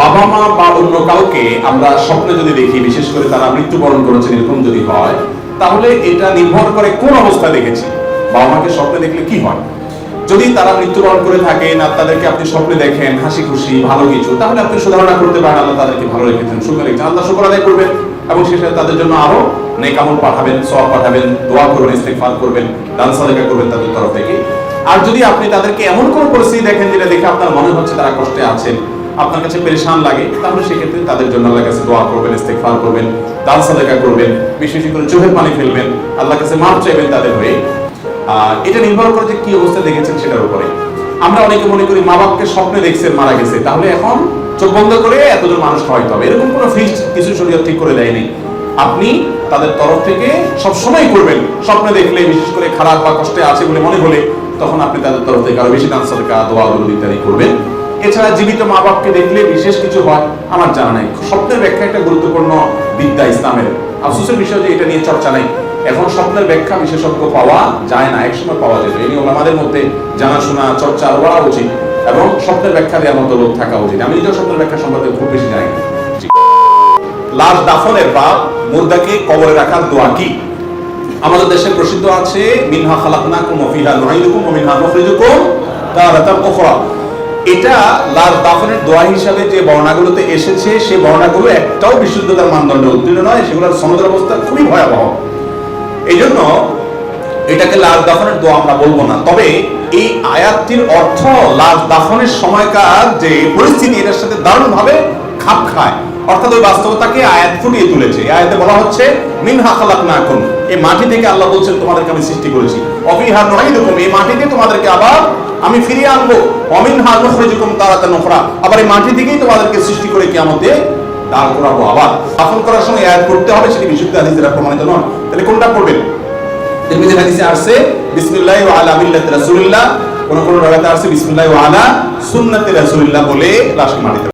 বাবা মা বা অন্য কাউকে আমরা স্বপ্নে যদি দেখি, বিশেষ করে তারা মৃত্যুবরণ করেছেন, এরকম যদি হয়, তাহলে এটা নির্ভর করে কোন অবস্থা দেখেছি। বাবা মাকে স্বপ্নে দেখলে কি হয়? যদি তারা মৃত্যুবরণ করে থাকেন আর তাদেরকে আপনি স্বপ্নে দেখেন হাসি খুশি ভালো কিছু, তাহলে আপনি সুধারণা করতে পারেন, আল্লাহ তাদেরকে ভালো রেখেছেন সুখে রেখেছেন আল্লাহ শুকর আদায় করবেন এবং শেষে তাদের জন্য আরও নেকামল পাঠাবেন সব পাঠাবেন, দোয়া করবেন, ইস্তেগফার করবেন, দান সাদাকা করবেন তাদের তরফ থেকে। আর যদি আপনি তাদেরকে এমন কোন পরিস্থিতি দেখেন যেটা দেখে আপনার মনে হচ্ছে তারা কষ্টে আছেন আপনার কাছে পেরেশান লাগে, তাহলে সেক্ষেত্রে তাদের জন্য আল্লাহর কাছে দোয়া করবেন, ইস্তেগফার করবেন, দান সাদাকা করবেন, বিশেষ করে চোখের পানি ফেলবেন, আল্লাহর কাছে মাফ চাইবেন তাদের হয়ে। আর এটা নির্ভর করে যে কি অবস্থা দেখেছেন সেটার উপরে। আমরা অনেকে মনে করি মা বাপকে স্বপ্নে দেখছেন মারা গেছে, তাহলে এখন চোখ বন্ধ করে এতজন মানুষ খাওয়াইতে হবে। এরকম কোনো ফিক্সড কিছু শরীর ঠিক করে দেয়নি। আপনি তাদের তরফ থেকে সব সময় করবেন, স্বপ্নে দেখলে, বিশেষ করে খারাপ বা কষ্টে আছে বলে মনে হলে, তখন আপনি তাদের তরফ থেকে আরও বেশি দান সরকার দোয়া ইত্যাদি করবেন। এছাড়া জীবিত মা বাপকে দেখলে বিশেষ কিছু হয়, আমার জানা নাই। স্বপ্নের ব্যাখ্যা একটা গুরুত্বপূর্ণ বিদ্যা ইসলামের। আফসোসের বিষয় যে এটা নিয়ে চর্চা নাই। এখন স্বপ্নের ব্যাখ্যা বিশেষজ্ঞ পাওয়া যায় না, একসময় পাওয়া যেত। এই নিয়ে আমাদের মধ্যে জানাশোনা, চর্চা বাড়া উচিত এবং স্বপ্নের ব্যাখ্যা দেওয়ার মতো লোক থাকা উচিত। আমি নিজেও স্বপ্নের ব্যাখ্যা সম্পর্কে খুব বেশি জানি। লাশ দাফনের বা মুর্দাকে কবরে রাখার দোয়া কি? আমাদের দেশে প্রসিদ্ধ আছে, মিনহা খালাকনাকুম ওয়া ফিহা নুঈদুকুম মিনহা নুখরিজুকুম তারাতান উখরা। এটা লাল দাফনের দোয়া হিসাবে যে বর্ণাগুলোতে এসেছে, সেই বর্ণাগুলো একটাও বিশুদ্ধতার মানদণ্ডে উত্তীর্ণ নয়, সেগুলোর সনদের অবস্থা খুবই ভয়াবহ। এই জন্য এটাকে লাল দাফনের দোয়া আমরা বলব না। তবে এই আয়াতটির অর্থ লাশ দাফনের সময়কার যে পরিস্থিতি, এটার সাথে দারুণভাবে খাপ খায়। অর্থাৎ ওই বাস্তবতাকে আয়াত ফুটিয়ে তুলেছে। আয়াতে বলা হচ্ছে খালাকনাকুম। এই মাটি থেকে আল্লাহ বলছেন, তোমাদেরকে আমি সৃষ্টি করেছি। অফিহা নুঈদুকুম, এই মাটিতে তোমাদেরকে আবার আমি ফিরিয়ে আনব। উখরা। আবার এই মাটি থেকেই তোমাদেরকে সৃষ্টি করে কিয়ামতে দাঁড় করাবো আবার। দাফন করার সময় আয়াত করতে হবে, সেটি বিশুদ্ধ হাদিস প্রমাণিত নয়। তাহলে কোনটা তিরমিজি হাদিসে আসছে, বিসমিল্লাহ আলা মিল্লাতি রাসূলিল্লাহ। কোন কোন আসছে, বিসমিল্লাহ আলা সুন্নাতি রাসূলিল্লাহ বলে লাশকে মাটিতে